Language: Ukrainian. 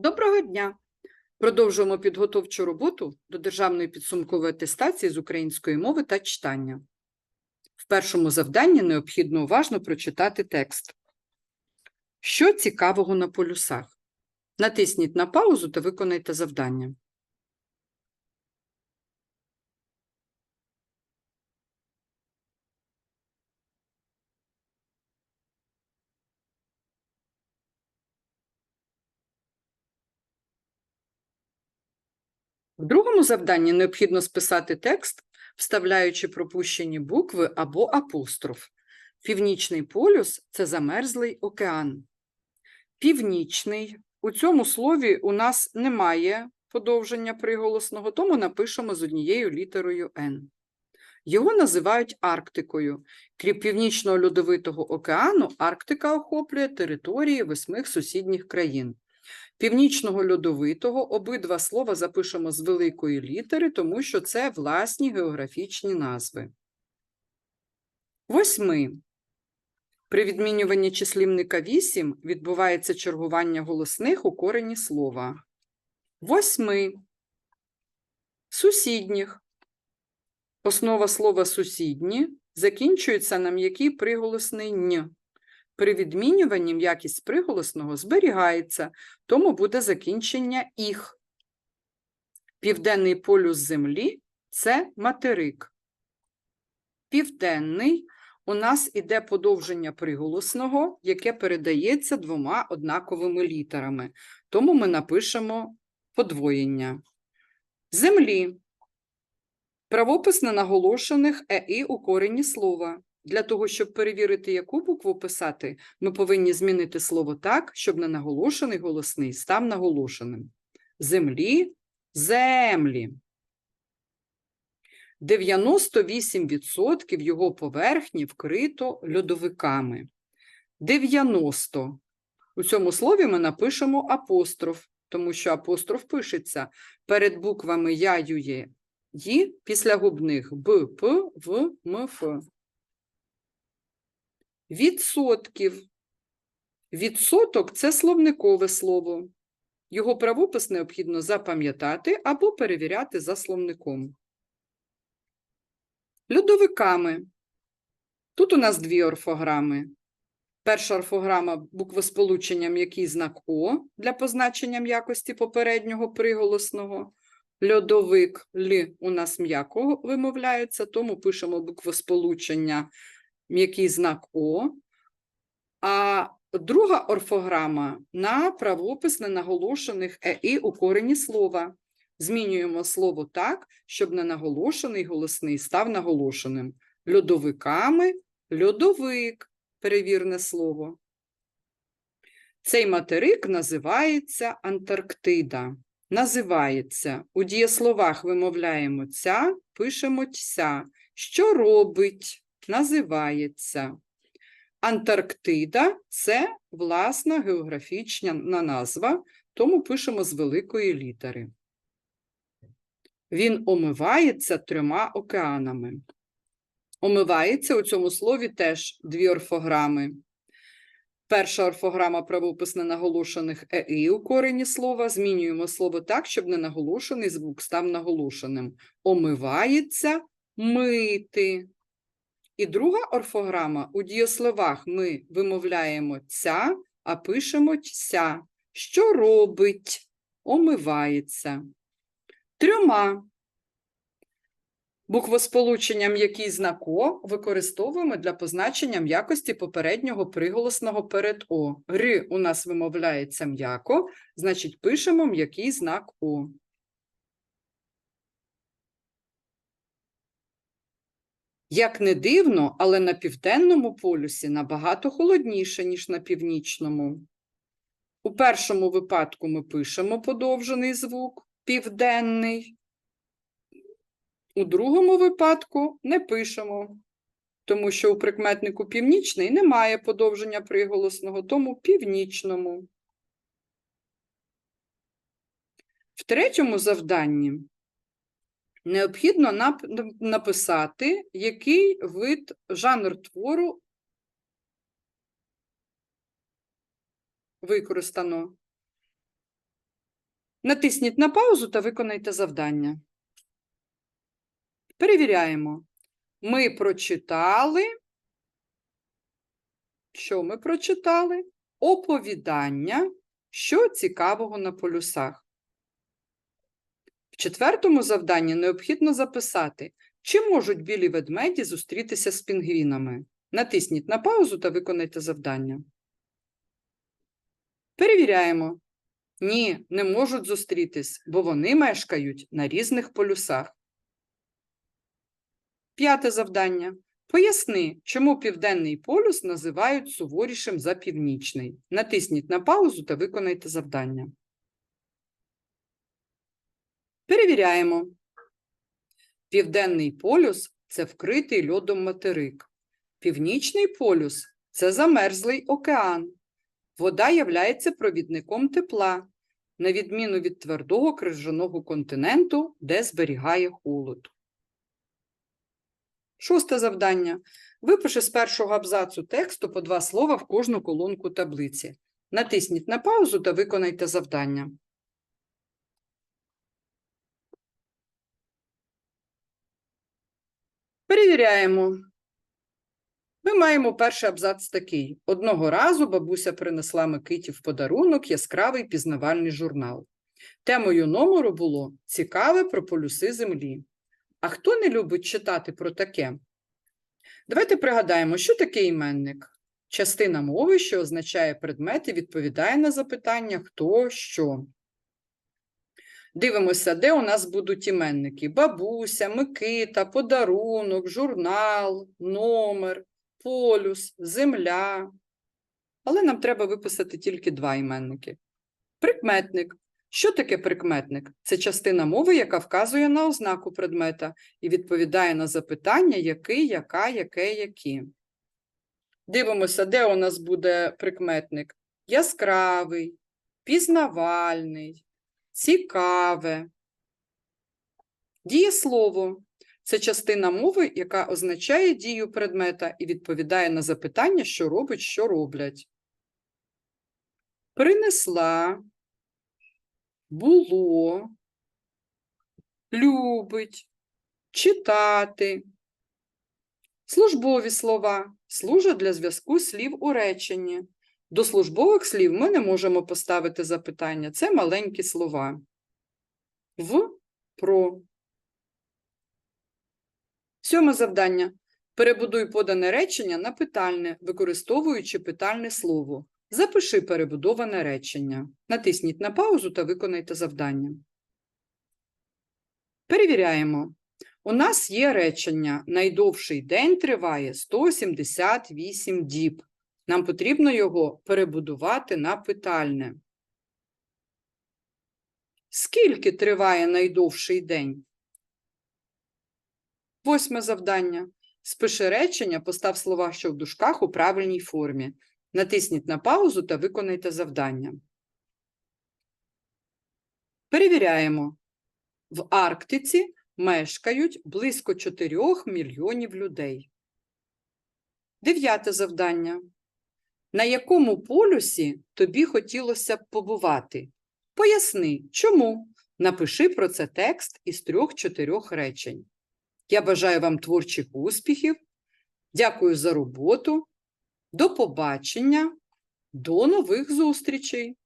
Доброго дня! Продовжуємо підготовчу роботу до державної підсумкової атестації з української мови та читання. В першому завданні необхідно уважно прочитати текст. Що цікавого на полюсах? Натисніть на паузу та виконайте завдання. В другому завданні необхідно списати текст, вставляючи пропущені букви або апостроф. Північний полюс це замерзлий океан. Північний. У цьому слові у нас немає подовження приголосного, тому напишемо з однією літерою Н. Його називають Арктикою. Крім Північного льодовитого океану, Арктика охоплює території восьми сусідніх країн. Північного льодовитого обидва слова запишемо з великої літери, тому що це власні географічні назви. Восьми. При відмінюванні числівника 8 відбувається чергування голосних у корені слова. Восьми. Сусідніх. Основа слова сусідні закінчується на м'який приголосний н. При відмінюванні м'якість приголосного зберігається, тому буде закінчення їх. Південний полюс Землі це материк. Південний у нас іде подовження приголосного, яке передається двома однаковими літерами, тому ми напишемо подвоєння. Землі. Правопис ненаголошених ЕІ у корені слова. Для того, щоб перевірити, яку букву писати, ми повинні змінити слово так, щоб ненаголошений голосний став наголошеним. Землі землі. 98% його поверхні вкрито льодовиками. 90. У цьому слові ми напишемо апостроф, тому що апостроф пишеться перед буквами Я, Ю, Є, Ї, після губних Б, П, В, М, Ф. Відсотків. Відсоток це словникове слово. Його правопис необхідно запам'ятати або перевіряти за словником. Льодовиками. Тут у нас дві орфограми. Перша орфограма буквосполученням який знак О для позначення м'якості попереднього приголосного. Льодовик Л у нас м'яко вимовляється, тому пишемо буквосполучення м'який знак О. А друга орфограма на правопис ненаголошених ЕІ у корені слова. Змінюємо слово так, щоб ненаголошений голосний став наголошеним. Льодовиками льодовик перевірне слово. Цей материк називається Антарктида. Називається. У дієсловах вимовляємо ця, пишемо ця. Що робить? Називається. Антарктида це власна географічна назва, тому пишемо з великої літери. Він омивається трьома океанами. Омивається у цьому слові теж дві орфограми. Перша орфограма правопис ненаголошених ЕІ у корені слова. Змінюємо слово так, щоб ненаголошений звук став наголошеним. Омивається мити. І друга орфограма у дієсловах ми вимовляємо ця, а пишемо ця. Що робить? Омивається. Трьома. Буквосполученням який знак О використовуємо для позначення м'якості попереднього приголосного перед О. Р у нас вимовляється м'яко, значить пишемо м'який знак О. Як не дивно, але на південному полюсі набагато холодніше, ніж на північному. У першому випадку ми пишемо подовжений звук південний. У другому випадку не пишемо, тому що у прикметнику північний немає подовження приголосного, тому північному. В третьому завданні необхідно нап- написати, який вид жанр твору використано. Натисніть на паузу та виконайте завдання. Перевіряємо. Ми прочитали. Що ми прочитали? Оповідання, що цікавого на полюсах. Четвертому завданні необхідно записати, чи можуть білі ведмеді зустрітися з пінгвінами. Натисніть на паузу та виконайте завдання. Перевіряємо. Ні, не можуть зустрітись, бо вони мешкають на різних полюсах. П'яте завдання. Поясни, чому південний полюс називають суворішим за північний. Натисніть на паузу та виконайте завдання. Перевіряємо. Південний полюс це вкритий льодом материк. Північний полюс це замерзлий океан. Вода являється провідником тепла, на відміну від твердого крижаного континенту, де зберігає холод. Шосте завдання. Випиши з першого абзацу тексту по два слова в кожну колонку таблиці. Натисніть на паузу та виконайте завдання. Перевіряємо. Ми маємо перший абзац такий. Одного разу бабуся принесла Микиті в подарунок яскравий пізнавальний журнал. Темою номеру було «Цікаве про полюси Землі». А хто не любить читати про таке? Давайте пригадаємо, що таке іменник. Частина мови, що означає предмет і відповідає на запитання хто, що. Дивимося, де у нас будуть іменники: бабуся, Микита, подарунок, журнал, номер, полюс, земля. Але нам треба виписати тільки два іменники. Прикметник. Що таке прикметник? Це частина мови, яка вказує на ознаку предмета і відповідає на запитання, який, яка, яке, які. Дивимося, де у нас буде прикметник. Яскравий, пізнавальний, цікаве. Дієслово – це частина мови, яка означає дію предмета і відповідає на запитання, що робить, що роблять. Принесла, було, любить, читати. Службові слова служать для зв'язку слів у реченні. До службових слів ми не можемо поставити запитання. Це маленькі слова. В, про. Сьоме завдання. Перебудуй подане речення на питальне, використовуючи питальне слово. Запиши перебудоване речення. Натисніть на паузу та виконайте завдання. Перевіряємо. У нас є речення «Найдовший день триває 178 діб». Нам потрібно його перебудувати на питальне. Скільки триває найдовший день? Восьме завдання. Спиши речення, постав слова, що в дужках у правильній формі. Натисніть на паузу та виконайте завдання. Перевіряємо. В Арктиці мешкають близько 4 мільйонів людей. Дев'яте завдання. На якому полюсі тобі хотілося б побувати? Поясни, чому? Напиши про це текст із трьох-чотирьох речень. Я бажаю вам творчих успіхів. Дякую за роботу. До побачення. До нових зустрічей!